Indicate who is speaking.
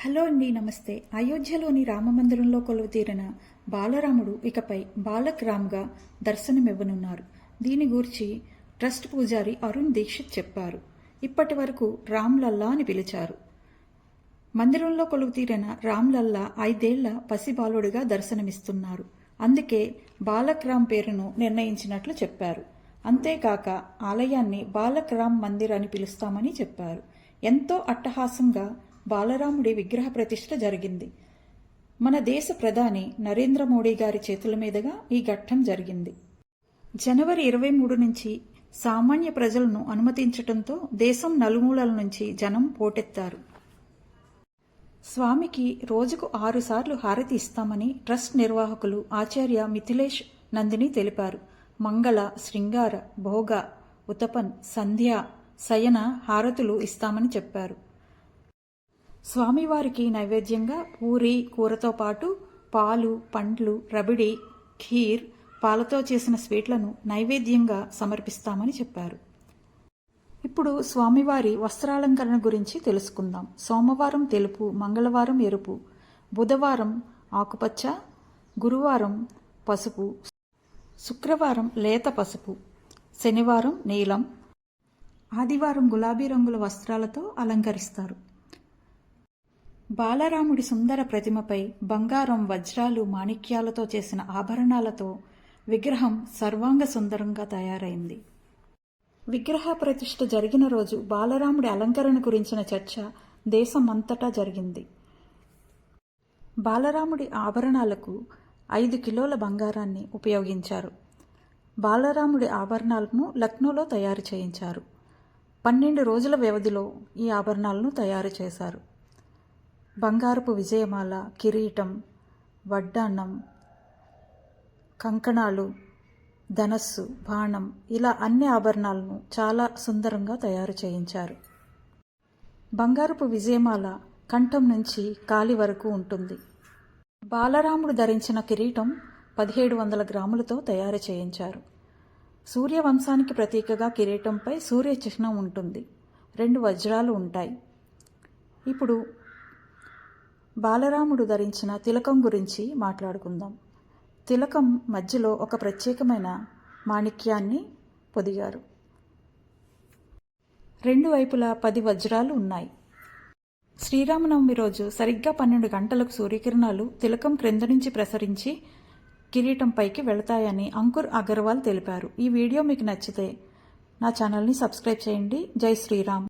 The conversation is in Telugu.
Speaker 1: హలో అండి నమస్తే. అయోధ్యలోని రామమందిరంలో కొలువుతీరిన బాలరాముడు ఇకపై బాలక్ రామ్గా దర్శనమివ్వనున్నారు. దీని గూర్చి ట్రస్ట్ పూజారి అరుణ్ దీక్షిత్ చెప్పారు. ఇప్పటి వరకు రామ్లల్లా అని పిలిచారు. మందిరంలో కొలువుతీరిన రామ్ లల్లా ఐదేళ్ళ పసిబాలుడిగా దర్శనమిస్తున్నారు. అందుకే బాలక్ రామ్ పేరును నిర్ణయించినట్లు చెప్పారు. అంతేకాక ఆలయాన్ని బాలక్ రామ్ మందిర్ అని పిలుస్తామని చెప్పారు. ఎంతో అట్టహాసంగా బాలరాముడి విగ్రహ ప్రతిష్ఠ జరిగింది. మన దేశ ప్రధాని నరేంద్ర మోడీ గారి చేతుల మీదుగా ఈ ఘట్టం జరిగింది. జనవరి ఇరవై మూడు నుంచి సామాన్య ప్రజలను అనుమతించటంతో దేశం నలుమూలల నుంచి జనం పోటెత్తారు. స్వామికి రోజుకు ఆరుసార్లు హారతి ఇస్తామని ట్రస్ట్ నిర్వాహకులు ఆచార్య మిథిలేష్ నందిని తెలిపారు. మంగళ శృంగార భోగ ఉతపన్ సంధ్య శయన హారతులు ఇస్తామని చెప్పారు. స్వామివారికి నైవేద్యంగా పూరి కూరతో పాటు పాలు పండ్లు రబిడి ఖీర్ పాలతో చేసిన స్వీట్లను నైవేద్యంగా సమర్పిస్తామని చెప్పారు. ఇప్పుడు స్వామివారి వస్త్రాలంకరణ గురించి తెలుసుకుందాం. సోమవారం తెలుపు మంగళవారం ఎరుపు బుధవారం ఆకుపచ్చ గురువారం పసుపు శుక్రవారం లేత పసుపు శనివారం నీలం ఆదివారం గులాబీ రంగుల వస్త్రాలతో అలంకరిస్తారు. బాలరాముడి సుందర ప్రతిమపై బంగారం వజ్రాలు మాణిక్యాలతో చేసిన ఆభరణాలతో విగ్రహం సర్వాంగ సుందరంగా తయారైంది. విగ్రహ ప్రతిష్ఠ జరిగిన రోజు బాలరాముడి అలంకరణ గురించిన చర్చ దేశమంతటా జరిగింది. బాలరాముడి ఆభరణాలకు ఐదు కిలోల బంగారాన్ని ఉపయోగించారు. బాలరాముడి ఆభరణాలను లక్నోలో తయారు చేయించారు. పన్నెండు రోజుల వ్యవధిలో ఈ ఆభరణాలను తయారు చేశారు. బంగారపు విజయమాల కిరీటం వడ్డాన్నం కంకణాలు ధనస్సు బాణం ఇలా అన్ని ఆభరణాలను చాలా సుందరంగా తయారు చేయించారు. బంగారపు విజయమాల కంఠం నుంచి కాలి వరకు ఉంటుంది. బాలరాముడు ధరించిన కిరీటం పదిహేడు వందల గ్రాములతో తయారు చేయించారు. సూర్యవంశానికి ప్రతీకగా కిరీటంపై సూర్య చిహ్నం ఉంటుంది. రెండు వజ్రాలు ఉంటాయి. ఇప్పుడు బాలరాముడు ధరించిన తిలకం గురించి మాట్లాడుకుందాం. తిలకం మధ్యలో ఒక ప్రత్యేకమైన మాణిక్యాన్ని పొదిగారు. రెండు వైపులా పది వజ్రాలు ఉన్నాయి. శ్రీరామనవమి రోజు సరిగ్గా పన్నెండు గంటలకు సూర్యకిరణాలు తిలకం క్రింద నుంచి ప్రసరించి కిరీటంపైకి వెళతాయని అంకుర్ అగర్వాల్ తెలిపారు. ఈ వీడియో మీకు నచ్చితే నా ఛానల్ని సబ్స్క్రైబ్ చేయండి. జై శ్రీరామ్.